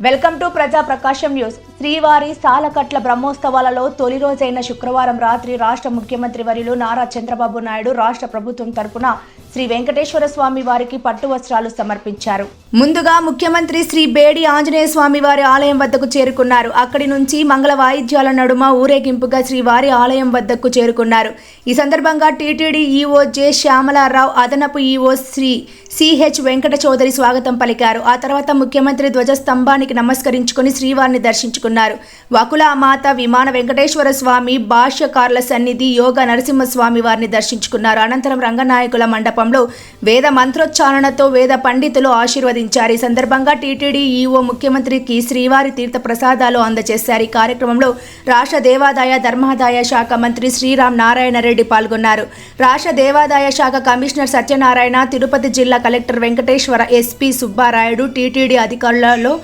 Welcome to ప్రజా ప్రకాశం news. శ్రీవారి సాలకట్ల బ్రహ్మోత్సవాలలో తొలి రోజైన శుక్రవారం రాత్రి రాష్ట్ర ముఖ్యమంత్రి వర్యులు నారా చంద్రబాబు నాయుడు రాష్ట్ర ప్రభుత్వం తరపున శ్రీ వెంకటేశ్వర స్వామి వారికి పట్టు వస్త్రాలు సమర్పించారు. ముందుగా ముఖ్యమంత్రి శ్రీ బేడి ఆంజనేయ స్వామి వారి ఆలయం వద్దకు చేరుకున్నారు. అక్కడి నుంచి మంగళ వాయిద్యాల నడుమ ఊరేగింపుగా శ్రీవారి ఆలయం వద్దకు చేరుకున్నారు. ఈ సందర్భంగా టీటీడీ ఈఓ జె శ్యామలారావు అదనపు ఈఓ శ్రీ సిహెచ్ వెంకట చౌదరి స్వాగతం పలికారు. ఆ తర్వాత ముఖ్యమంత్రి ధ్వజస్తంభానికి నమస్కరించుకుని శ్రీవారిని దర్శించుకున్నారు. వకుల మాత విమాన వెంకటేశ్వర స్వామి భాష్యకారుల సన్నిధి యోగ నరసింహస్వామి వారిని దర్శించుకున్నారు. అనంతరం రంగనాయకుల మండపం సందర్భంలో వేద మంత్రోచ్చారణతో వేద పండితులు ఆశీర్వదించారు. ఈ సందర్భంగా టీటీడీ ఈఓ ముఖ్యమంత్రికి శ్రీవారి తీర్థ ప్రసాదాలు అందజేశారు. ఈ కార్యక్రమంలో రాష్ట్ర దేవాదాయ ధర్మాదాయ శాఖ మంత్రి శ్రీరామ్ నారాయణ రెడ్డి పాల్గొన్నారు. రాష్ట్ర దేవాదాయ శాఖ కమిషనర్ సత్యనారాయణ తిరుపతి జిల్లా collector Venkateswara SP Subbarayudu TTD అధికారులలో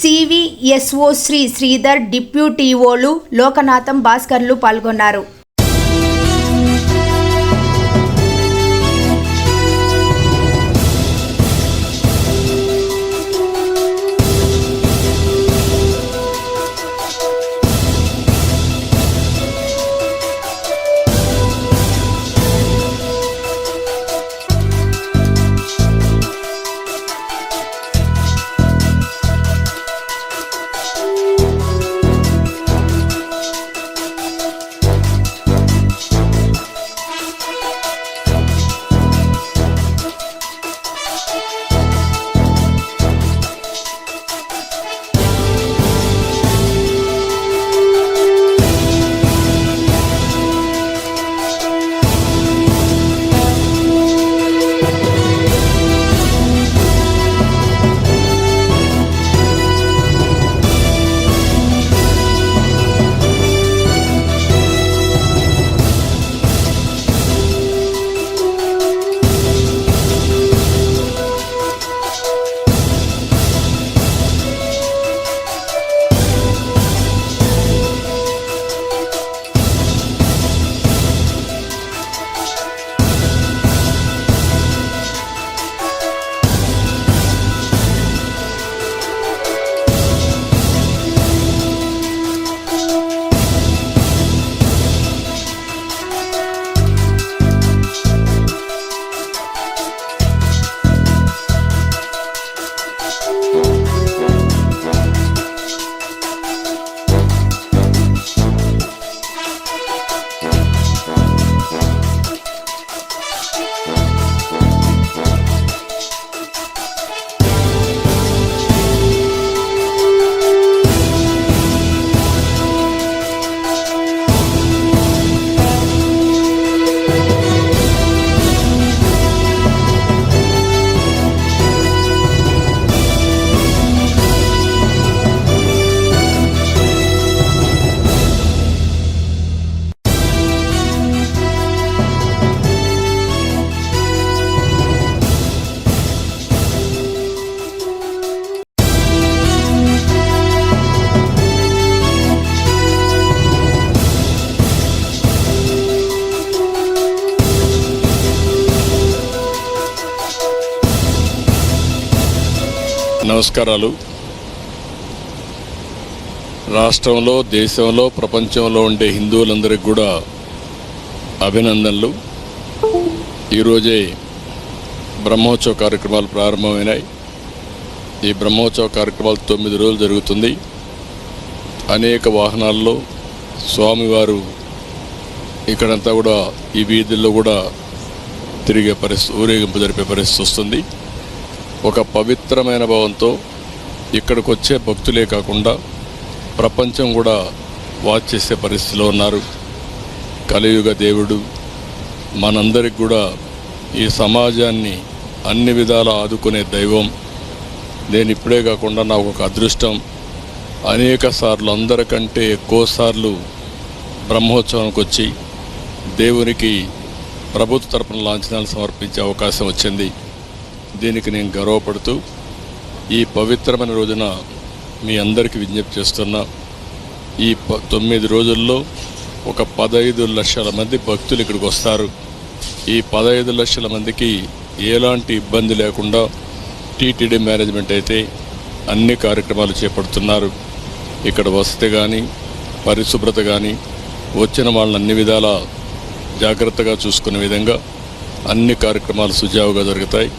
CVSO Shri Sridhar డిప్యూటీఓలు లోకనాథం భాస్కర్లు పాల్గొన్నారు. నమస్కారాలు. రాష్ట్రంలో దేశంలో ప్రపంచంలో ఉండే హిందువులందరికీ కూడా అభినందనలు. ఈరోజే బ్రహ్మోత్సవ కార్యక్రమాలు ప్రారంభమైనాయి. ఈ బ్రహ్మోత్సవ కార్యక్రమాలు తొమ్మిది రోజులు జరుగుతుంది. అనేక వాహనాల్లో స్వామివారు ఇక్కడంతా కూడా ఈ వీధుల్లో కూడా తిరిగే పరిస్థితి ఊరేగింపు జరిపే పరిస్థితి వస్తుంది. ఒక పవిత్రమైన భావంతో ఇక్కడికి వచ్చే భక్తులే కాకుండా ప్రపంచం కూడా వాచ్ చేసే పరిస్థితిలో ఉన్నారు. కలియుగ దేవుడు మనందరికి కూడా ఈ సమాజాన్ని అన్ని విధాల ఆదుకునే దైవం. నేను ఇప్పుడే కాకుండా నాకు ఒక అదృష్టం. అనేక సార్లు అందరికంటే ఎక్కువసార్లు బ్రహ్మోత్సవానికి వచ్చి దేవునికి ప్రభుత్వ తరపున లాంఛనాలు సమర్పించే అవకాశం వచ్చింది. దీనికి నేను గర్వపడుతూ ఈ పవిత్రమైన రోజున మీ అందరికీ విజ్ఞప్తి చేస్తున్నా. ఈ ప తొమ్మిది రోజుల్లో ఒక పదహైదు లక్షల మంది భక్తులు ఇక్కడికి వస్తారు. ఈ పదహైదు లక్షల మందికి ఎలాంటి ఇబ్బంది లేకుండా టీటీడీ మేనేజ్మెంట్ అయితే అన్ని కార్యక్రమాలు చేపడుతున్నారు. ఇక్కడ వసతి కానీ పరిశుభ్రత కానీ వచ్చిన వాళ్ళని అన్ని విధాల జాగ్రత్తగా చూసుకునే విధంగా అన్ని కార్యక్రమాలు సుజావుగా జరుగుతాయి.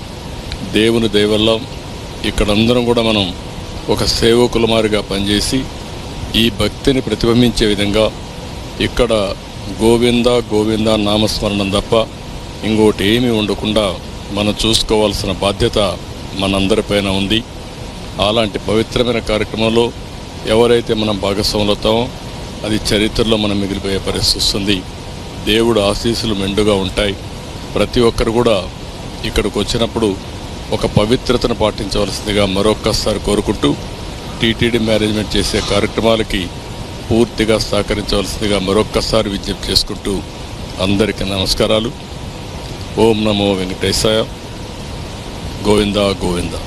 దేవుని దయవల్ల ఇక్కడ అందరం కూడా మనం ఒక సేవకులమారిగా పనిచేసి ఈ భక్తిని ప్రతిబింబించే విధంగా ఇక్కడ గోవింద గోవింద నామస్మరణం తప్ప ఇంకోటి ఏమీ ఉండకుండా మనం చూసుకోవాల్సిన బాధ్యత మనందరిపైన ఉంది. అలాంటి పవిత్రమైన కార్యక్రమంలో ఎవరైతే మనం భాగస్వాములవుతామో అది చరిత్రలో మనం మిగిలిపోయే పరిస్థితి వస్తుంది. దేవుడు ఆశీస్సులు మెండుగా ఉంటాయి. ప్రతి ఒక్కరు కూడా ఇక్కడికి వచ్చినప్పుడు ఒక పవిత్రతను పాటించవలసిందిగా మరొక్కసారి కోరుకుంటూ టీటీడీ మేనేజ్మెంట్ చేసే కార్యక్రమాలకి పూర్తిగా సహకరించవలసిందిగా మరొక్కసారి విజ్ఞప్తి చేసుకుంటూ అందరికీ నమస్కారాలు. ఓం నమో వెంకటేశాయ. గోవిందా గోవిందా.